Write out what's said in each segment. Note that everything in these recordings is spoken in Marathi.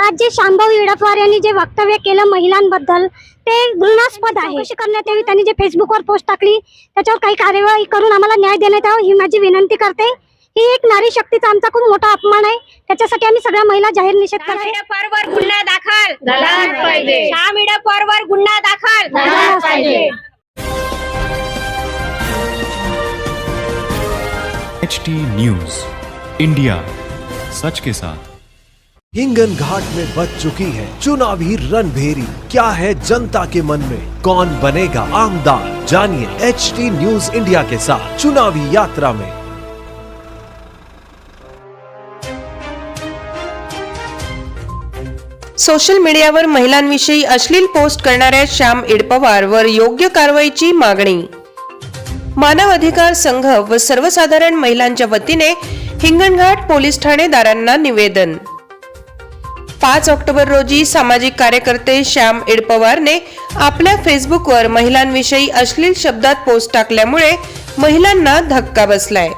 आज जे शांभव इडफवार यांनी जे वक्तव्य केलं महिलांबद्दल ते घृणास्पद आहे. चौकशी करण्यात यावी त्यांनी जे फेसबुकवर पोस्ट टाकली त्याच्यावर काही कार्यवाही करून आम्हाला न्याय देण्यात यावा ही माझी विनंती करते. ही एक नारी शक्तीचा आमचा खूप मोठा अपमान आहे. त्याच्यासाठी आम्ही सगळ्या महिला जाहीर निषेध करते वर गुन्हा दाखल. झालाच पाहिजे. श्याम वर गुन्हा दाखल. एच टी न्यूज इंडिया सच के साथ. हिंगन घाट में बच चुकी है। चुनावी रणभेरी क्या है जनता के मन में? कौन बनेगा आमदार? जानिए एच टी न्यूज इंडिया के साथ चुनावी यात्रा में। सोशल मीडियावर महिलांविषयी अश्लील पोस्ट करणाऱ्या श्याम इडपवार वर योग्य कारवाईची मागणी. मानव अधिकार संघ व सर्वसाधारण महिलांच्या वतीने हिंगणघाट पोलीस ठाणेदारांना निवेदन. पाच ऑक्टोबर रोजी सामाजिक कार्यकर्ते श्याम इडपवारने आपल्या फेसबुकवर महिलांविषयी अश्लील शब्दात पोस्ट टाकल्यामुळे महिलांना धक्का बसलाय.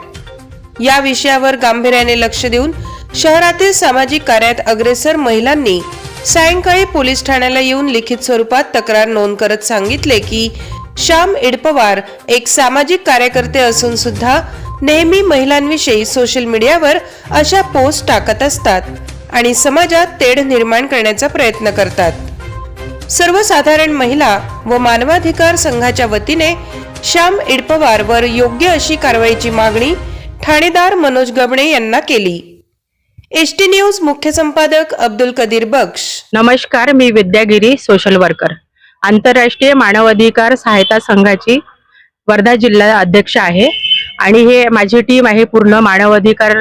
या विषयावर गांभीर्याने लक्ष देऊन शहरातील सामाजिक कार्यात अग्रेसर महिलांनी सायंकाळी पोलीस ठाण्याला येऊन लिखित स्वरूपात तक्रार नोंद करत सांगितले की श्याम इडपवार एक सामाजिक कार्यकर्ते असून सुद्धा नेहमी महिलांविषयी सोशल मीडियावर अशा पोस्ट टाकत असतात. आणि समाजात तेढ निर्माण करण्याचा प्रयत्न करतात. सर्वसाधारण महिला व मानवाधिकार संघाच्या वतीने श्याम इडपवार वर योग्य अशी कारवाईची मागणी ठाणेदार मनोज गबणे यांना केली. एस टी न्यूज मुख्य संपादक अब्दुल कदीर बक्ष नमस्कार मी विद्यागिरी सोशल वर्कर. आंतरराष्ट्रीय मानवाधिकार सहायता संघाची वर्धा जिल्हा अध्यक्ष आहे आणि हे माझी टीम आहे पूर्ण मानवाधिकार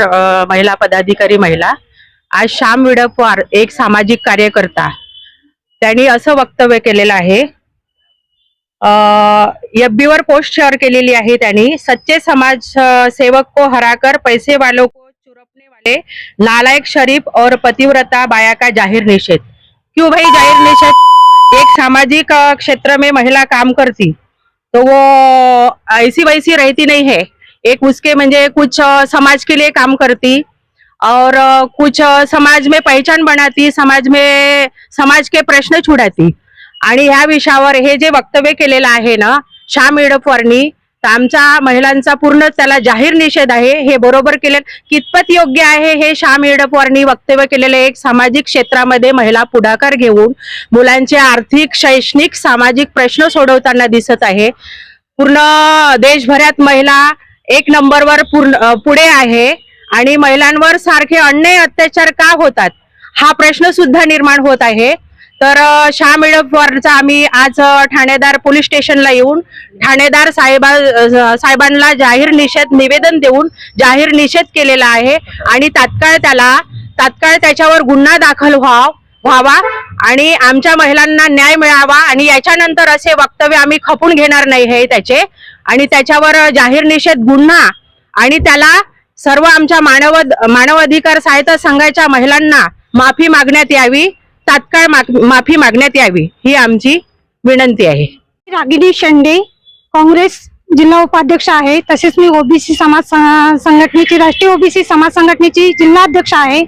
महिला पदाधिकारी महिला. आज श्याम विडपवार एक सामाजिक कार्यकर्ता. त्यांनी असं वक्तव्य केलेलं आहे. एफ पोस्ट शेअर केलेली आहे त्यांनी सच्चे समाज सेवक को हराकर पैसे वालों को चुरपने वाले नालायक शरीफ और पतिव्रता बाया का जाहिर निषेध. क्यों भाई जाहिर निषेध? एक सामाजिक क्षेत्र में महिला काम करती तो वो ऐसी वैसी रहती नहीं है. एक उसके म्हणजे कुछ समाज के लिए काम करती और कुछ समाज में पहचान बनाती समाज में समाज के प्रश्न छुडाती. आणि ह्या विषयावर हे जे वक्तव्य केलेलं आहे ना श्याम इडपवारनी तर आमच्या महिलांचा पूर्ण त्याला जाहीर निषेध आहे हे बरोबर केले. कितपत योग्य आहे हे श्याम इडपवारनी वक्तव्य केलेले एक सामाजिक क्षेत्रामध्ये महिला पुढाकार घेऊन मुलांचे आर्थिक शैक्षणिक सामाजिक प्रश्न सोडवताना दिसत आहे. पूर्ण देशभरात महिला एक नंबरवर पूर्ण पुढे आहे. आणि महिलांवर सारखे अन्याय अत्याचार का होतात? हा प्रश्न सुद्धा निर्माण होत आहे. तर शाह श्याम आम्ही आज ठाणेदार पोलीस स्टेशनला येऊन ठाणेदार साहेबा साहेबांना जाहीर निषेध निवेदन देऊन जाहीर निषेध केलेला आहे आणि तात्काळ त्याला तात्काळ त्याच्यावर गुन्हा दाखल व्हाव व्हावा आणि आमच्या महिलांना न्याय मिळावा आणि याच्यानंतर असे वक्तव्य आम्ही खपून घेणार नाही हे त्याचे. आणि त्याच्यावर जाहीर निषेध गुन्हा आणि त्याला सर्व आमच्या मानव मानवाधिकार सहायता संघाच्या महिलांना माफी मागण्यात यावी तात्काळ माग- माफी मागण्यात यावी ही आमची विनंती आहे. रागिनी शेंडे काँग्रेस जिल्हा उपाध्यक्ष आहे तसेच मी ओबीसी समाज संघटनेची राष्ट्रीय ओबीसी समाज संघटनेची जिल्हा अध्यक्ष आहे.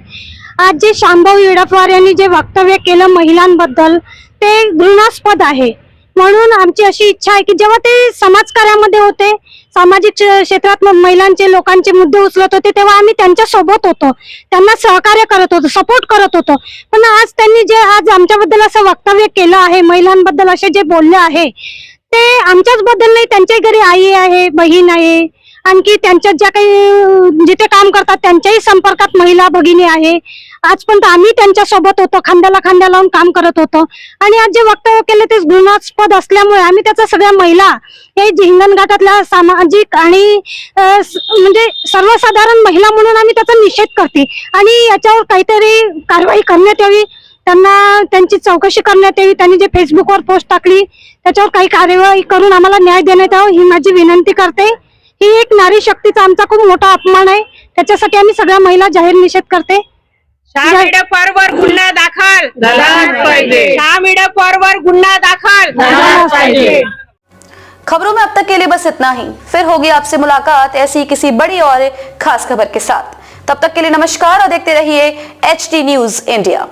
आज जे शांभव इडफवार यांनी जे वक्तव्य केलं महिलांबद्दल ते घृणास्पद आहे. म्हणून आमची अशी इच्छा आहे की जेव्हा ते समाजकार्यामध्ये होते सामाजिक क्षेत्रात महिलांचे लोकांचे मुद्दे उचलत होते तेव्हा आम्ही त्यांच्यासोबत होतो. त्यांना सहकार्य करत होतो सपोर्ट करत होतो. पण आज त्यांनी जे आज आमच्याबद्दल असं वक्तव्य केलं आहे महिलांबद्दल असे जे बोलले आहे ते आमच्याच बद्दल नाही त्यांच्या घरी आई आहे बहीण आहे आणखी त्यांच्यात ज्या काही म्हणजे जिथे काम करतात त्यांच्याही संपर्कात महिला भगिनी आहे. आजपर्यंत आम्ही त्यांच्यासोबत होतो खांद्याला खांद्या लावून काम करत होतो. आणि आज जे वक्तव्य केले ते घृणास्पद असल्यामुळे आम्ही त्याचा सगळ्या महिला हे जे हिंगणघाटातल्या सामाजिक आणि म्हणजे सर्वसाधारण महिला म्हणून आम्ही त्याचा निषेध करते. आणि याच्यावर काहीतरी कारवाई करण्यात यावी त्यांना त्यांची चौकशी करण्यात यावी त्यांनी जे फेसबुकवर पोस्ट टाकली त्याच्यावर काही कार्यवाही करून आम्हाला न्याय देण्यात यावा ही माझी विनंती करते. ही एक नारी शक्तीचा आमचा खूप मोठा अपमान आहे. त्याच्यासाठी आम्ही सगळ्या महिला जाहीर निषेध करते. गुन्हा दाखल. गुन्हा दाखल. खबरों में अब तक के लिए बस इतना ही। फिर होगी आपसे मुलाकात ऐसी किसी बड़ी और खास खबर के साथ। तब तक के लिए नमस्कार और देखते रहिए एच टी न्यूज इंडिया